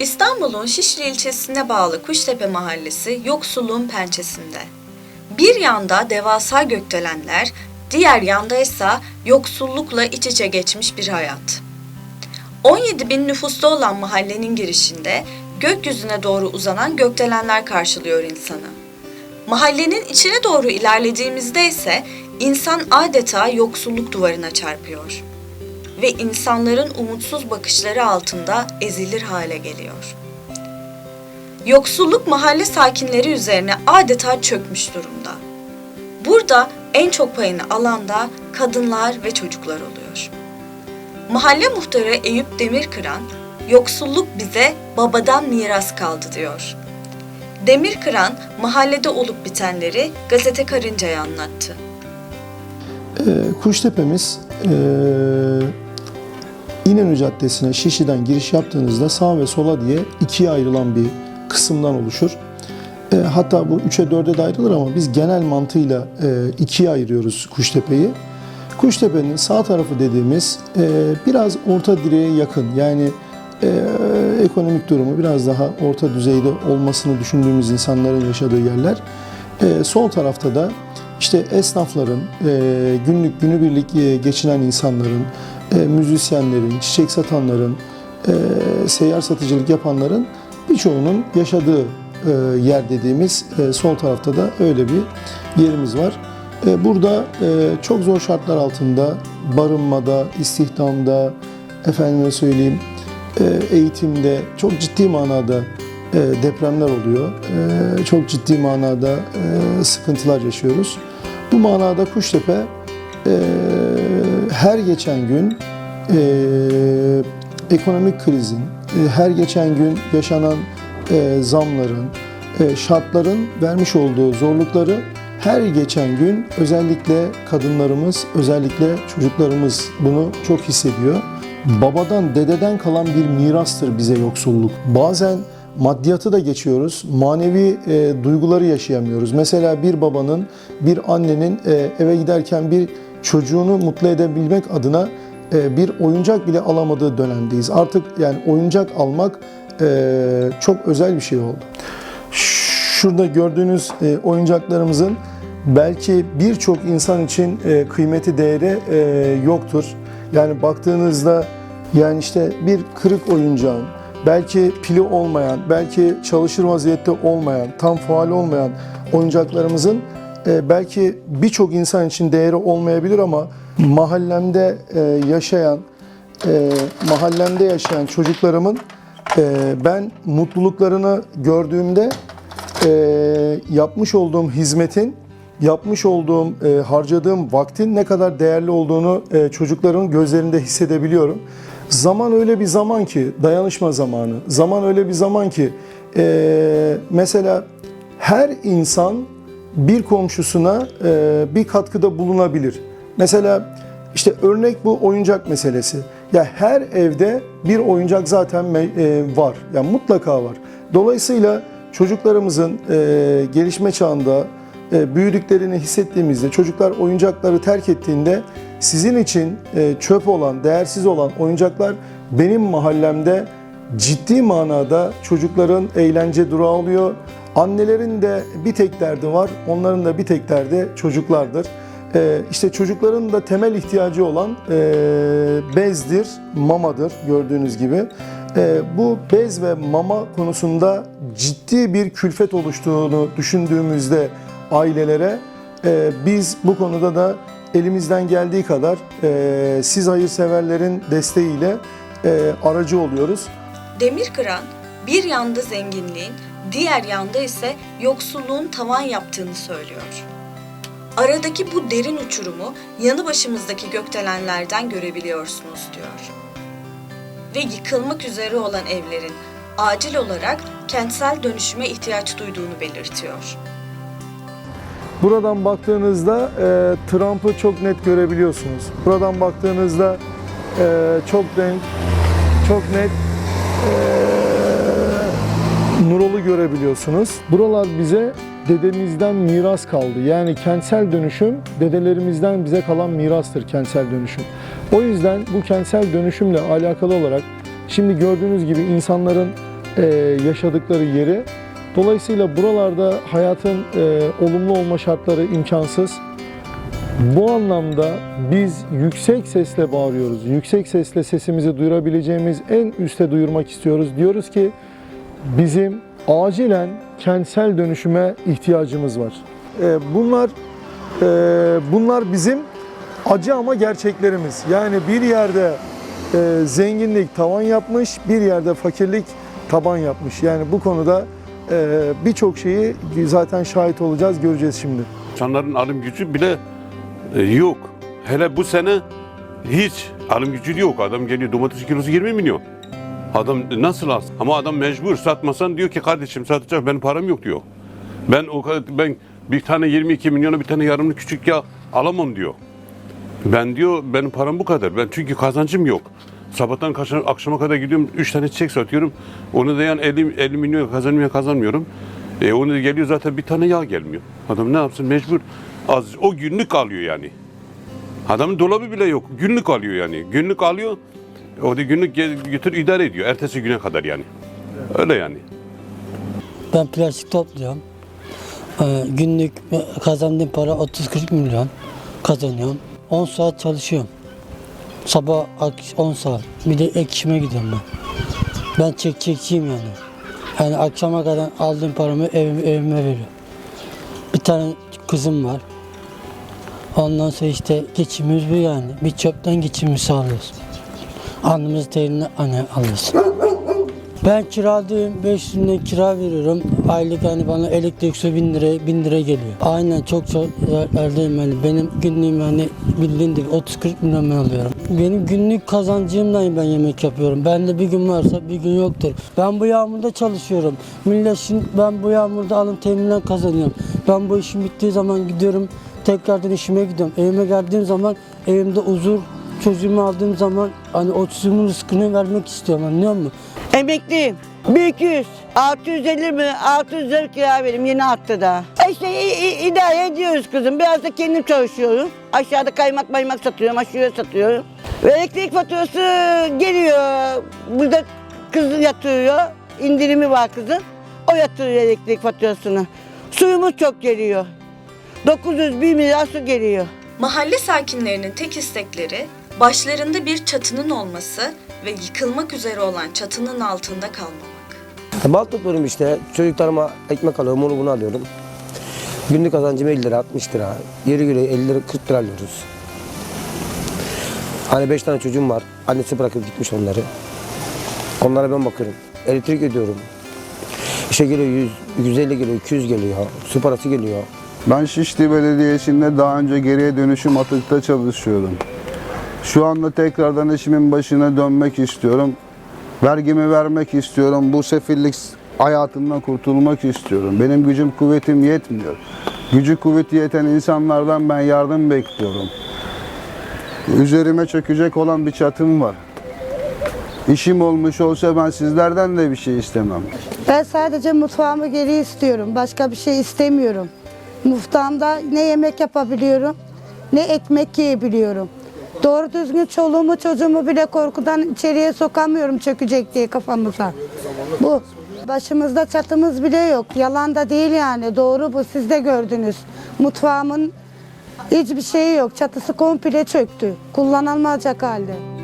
İstanbul'un Şişli ilçesine bağlı Kuştepe mahallesi yoksulluğun pençesinde. Bir yanda devasa gökdelenler, diğer yanda ise yoksullukla iç içe geçmiş bir hayat. 17 bin nüfuslu olan mahallenin girişinde gökyüzüne doğru uzanan gökdelenler karşılıyor insanı. Mahallenin içine doğru ilerlediğimizde ise insan adeta yoksulluk duvarına çarpıyor ve insanların umutsuz bakışları altında ezilir hale geliyor. Yoksulluk mahalle sakinleri üzerine adeta çökmüş durumda. Burada en çok payını alan da kadınlar ve çocuklar oluyor. Mahalle muhtarı Eyüp Demirkıran, yoksulluk bize babadan miras kaldı diyor. Demirkıran mahallede olup bitenleri gazete Karınca'ya anlattı. Ee, Kuştepe'miz ee, İnönü Caddesi'ne Şişli'den giriş yaptığınızda sağ ve sola diye ikiye ayrılan bir kısımdan oluşur. Ee, hatta bu 3'e 4'e de ayrılır ama biz genel mantığıyla e, ikiye ayırıyoruz Kuştepe'yi. Kuştepe'nin sağ tarafı dediğimiz e, biraz orta direğe yakın yani e, ekonomik durumu biraz daha orta düzeyde olmasını düşündüğümüz insanların yaşadığı yerler. E, sol tarafta da işte esnafların, e, günlük günübirlik e, geçinen insanların, e, müzisyenlerin, çiçek satanların, e, seyyar satıcılık yapanların birçoğunun yaşadığı e, yer dediğimiz e, sol tarafta da öyle bir yerimiz var. E, Burada e, çok zor şartlar altında barınmada, istihdamda, efendime söyleyeyim e, eğitimde çok ciddi manada e, depremler oluyor. E, Çok ciddi manada e, sıkıntılar yaşıyoruz. Bu manada Kuştepe e, her geçen gün e, ekonomik krizin, e, her geçen gün yaşanan e, zamların, e, şartların vermiş olduğu zorlukları her geçen gün özellikle kadınlarımız, özellikle çocuklarımız bunu çok hissediyor. Babadan, dededen kalan bir mirastır bize yoksulluk. Bazen maddiyatı da geçiyoruz, manevi e, duyguları yaşayamıyoruz. Mesela bir babanın, bir annenin e, eve giderken bir çocuğunu mutlu edebilmek adına e, bir oyuncak bile alamadığı dönemdeyiz. Artık yani oyuncak almak e, çok özel bir şey oldu. Şurada gördüğünüz e, oyuncaklarımızın belki birçok insan için kıymeti değeri yoktur. Yani baktığınızda yani işte bir kırık oyuncağın, belki pili olmayan, belki çalışır vaziyette olmayan, tam faal olmayan oyuncaklarımızın e, belki birçok insan için değeri olmayabilir ama mahallemde e, yaşayan, e, mahallemde yaşayan çocuklarımın e, ben mutluluklarını gördüğümde e, yapmış olduğum hizmetin, yapmış olduğum, e, harcadığım vaktin ne kadar değerli olduğunu e, çocukların gözlerinde hissedebiliyorum. Zaman öyle bir zaman ki, dayanışma zamanı. Zaman öyle bir zaman ki, e, mesela her insan bir komşusuna e, bir katkıda bulunabilir. Mesela işte örnek bu oyuncak meselesi. Ya her evde bir oyuncak zaten e, var. Ya mutlaka var. Dolayısıyla çocuklarımızın e, gelişme çağında büyüdüklerini hissettiğimizde, çocuklar oyuncakları terk ettiğinde sizin için çöp olan, değersiz olan oyuncaklar benim mahallemde ciddi manada çocukların eğlence durağı oluyor. Annelerin de bir tek derdi var, onların da bir tek derdi çocuklardır. Ee, işte çocukların da temel ihtiyacı olan e, bezdir, mamadır gördüğünüz gibi. Ee, bu bez ve mama konusunda ciddi bir külfet oluştuğunu düşündüğümüzde ailelere e, biz bu konuda da elimizden geldiği kadar e, siz hayırseverlerin desteğiyle e, aracı oluyoruz. Demirkıran bir yanda zenginliğin, diğer yanda ise yoksulluğun tavan yaptığını söylüyor. Aradaki bu derin uçurumu yanı başımızdaki gökdelenlerden görebiliyorsunuz diyor. Ve yıkılmak üzere olan evlerin acil olarak kentsel dönüşüme ihtiyaç duyduğunu belirtiyor. Buradan baktığınızda e, Trump'ı çok net görebiliyorsunuz. Buradan baktığınızda e, çok renk, çok net e, Nurol'u görebiliyorsunuz. Buralar bize dedemizden miras kaldı. Yani kentsel dönüşüm dedelerimizden bize kalan mirastır kentsel dönüşüm. O yüzden bu kentsel dönüşümle alakalı olarak şimdi gördüğünüz gibi insanların e, yaşadıkları yeri. Dolayısıyla buralarda hayatın e, olumlu olma şartları imkansız. Bu anlamda biz yüksek sesle bağırıyoruz. Yüksek sesle sesimizi duyurabileceğimiz en üste duyurmak istiyoruz. Diyoruz ki bizim acilen kentsel dönüşüme ihtiyacımız var. Ee, Bunlar e, bunlar bizim acı ama gerçeklerimiz. Yani bir yerde e, zenginlik tavan yapmış, bir yerde fakirlik taban yapmış. Yani bu konuda e, birçok şeyi zaten şahit olacağız, göreceğiz şimdi. İnsanların alım gücü bile e, yok. Hele bu sene hiç alım gücü yok. Adam geliyor domates kilosu 20 milyon. Adam nasıl alsın? Ama adam mecbur satmasan diyor ki kardeşim satacak benim param yok diyor. Ben o kadar ben bir tane 22 milyona bir tane yarımlı küçük yağ alamam diyor. Ben diyor benim param bu kadar. Ben çünkü kazancım yok. Sabahtan kaç- akşama kadar gidiyorum 3 tane çiçek satıyorum. Onu da yani 50, 50 milyon kazanmıyor kazanmıyorum. E onu geliyor zaten bir tane yağ gelmiyor. Adam ne yapsın mecbur az o günlük alıyor yani. Adamın dolabı bile yok. Günlük alıyor yani. Günlük alıyor. O da günlük götür idare ediyor. Ertesi güne kadar yani. Öyle yani. Ben plastik topluyorum. Ee, günlük kazandığım para 30-40 milyon kazanıyorum. 10 saat çalışıyorum. Sabah ak- 10 saat. Bir de ek işime gidiyorum ben. Ben çek çekçiyim yani. Yani akşama kadar aldığım paramı evime, evime veriyorum. Bir tane kızım var. Ondan sonra işte geçimimiz bu yani. Bir çöpten geçimimizi sağlıyoruz. Alnımız terini hani alıyoruz. Ben kiradayım. 500 lira kira veriyorum. Aylık hani bana elektrik su 1000 lira, 1000 lira geliyor. Aynen çok çok yerlerdeyim yani. Benim günlüğüm hani bildiğin gibi 30-40 milyon ben alıyorum. Benim günlük kazancımdan ben yemek yapıyorum. Bende bir gün varsa bir gün yoktur. Ben bu yağmurda çalışıyorum. Millet şimdi ben bu yağmurda alın teminle kazanıyorum. Ben bu işim bittiği zaman gidiyorum. Tekrardan işime gidiyorum. Evime geldiğim zaman evimde huzur, çocuğumu aldığım zaman hani o çocuğumun rızkını vermek istiyorum anlıyor musun? Emekliyim. 1200. 650 mi? 600 lira kira verim yeni arttı da. E İşte i- i- idare ediyoruz kızım. Biraz da kendim çalışıyorum. Aşağıda kaymak maymak satıyorum, aşuya satıyorum. Ve elektrik faturası geliyor. Burada kız yatırıyor. İndirimi var kızın. O yatırıyor elektrik faturasını. Suyumuz çok geliyor. 900 1 milyar su geliyor. Mahalle sakinlerinin tek istekleri başlarında bir çatının olması ve yıkılmak üzere olan çatının altında kalmamak. Mal topluyorum işte. Çocuklarıma ekmek alıyorum, onu bunu alıyorum. Günlük kazancım 50 lira, 60 lira. Yeri göre 50 lira, 40 lira alıyoruz. Hani 5 tane çocuğum var. Annesi bırakıp gitmiş onları. Onlara ben bakıyorum. Elektrik ödüyorum. İşe geliyor 100, 150 geliyor, 200 geliyor. Su parası geliyor. Ben Şişli Belediyesi'nde daha önce geriye dönüşüm atıkta çalışıyordum. Şu anda tekrardan işimin başına dönmek istiyorum. Vergimi vermek istiyorum. Bu sefillik hayatından kurtulmak istiyorum. Benim gücüm kuvvetim yetmiyor. Gücü kuvveti yeten insanlardan ben yardım bekliyorum. Üzerime çökecek olan bir çatım var. İşim olmuş olsa ben sizlerden de bir şey istemem. Ben sadece mutfağımı geri istiyorum. Başka bir şey istemiyorum. Mutfağımda ne yemek yapabiliyorum, ne ekmek yiyebiliyorum. Doğru düzgün çoluğumu çocuğumu bile korkudan içeriye sokamıyorum çökecek diye kafamıza. Bu. Başımızda çatımız bile yok. Yalan da değil yani. Doğru bu. Siz de gördünüz. Mutfağımın hiçbir şeyi yok. Çatısı komple çöktü. Kullanılmayacak halde.